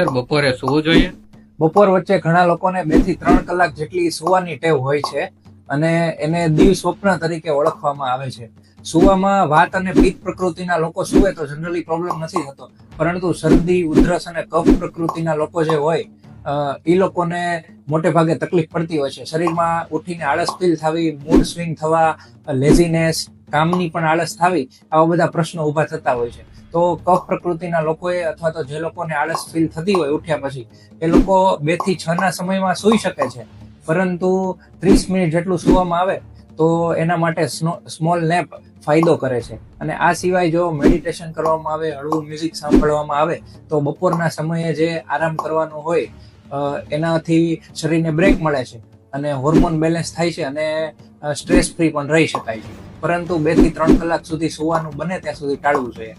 Sir બપોરે સૂવું જોઈએ? બપોર વચ્ચે ઘણા લોકોને બેથી ત્રણ કલાક જેટલી સુવાની ટેવ હોય છે અને એને દિવ સ્વપ્ન તરીકે ઓળખવામાં આવે છે. સુવામાં વાત અને પિત્ત પ્રકૃતિના લોકો સુવે તો જનરલી પ્રોબ્લેમ નથી થતો. પરંતુ શરદી, ઉધરસ અને કફ પ્રકૃતિના લોકો જે હોય એ લોકોને મોટે ભાગે તકલીફ પડતી હોય છે. શરીરમાં ઉઠીને આળસ ફીલ થવી મૂડ સ્વિંગ થવા લેઝીનેસ કામની પણ આળસ થાવી, આવા બધા પ્રશ્નો ઊભા થતા હોય છે. તો કફ પ્રકૃતિના લોકોએ અથવા તો જે લોકોને આળસ ફીલ થતી હોય ઉઠ્યા પછી, એ લોકો બેથી છ ના સમયમાં સૂઈ શકે છે. પરંતુ ત્રીસ મિનિટ જેટલું સુવામાં આવે, તો એના માટે સ્મોલ નેપ ફાયદો કરે છે. અને આ સિવાય જો મેડિટેશન કરવામાં આવે, હળવું મ્યુઝિક સાંભળવામાં આવે, તો બપોરના સમયે જે આરામ કરવાનો હોય એનાથી શરીરને બ્રેક મળે છે. અને હોર્મોન બેલેન્સ થાય છે અને સ્ટ્રેસ ફ્રી પણ રહી શકાય છે. પરંતુ બેથી ત્રણ કલાક સુધી સુવાનું બને ત્યાં સુધી ટાળવું જોઈએ.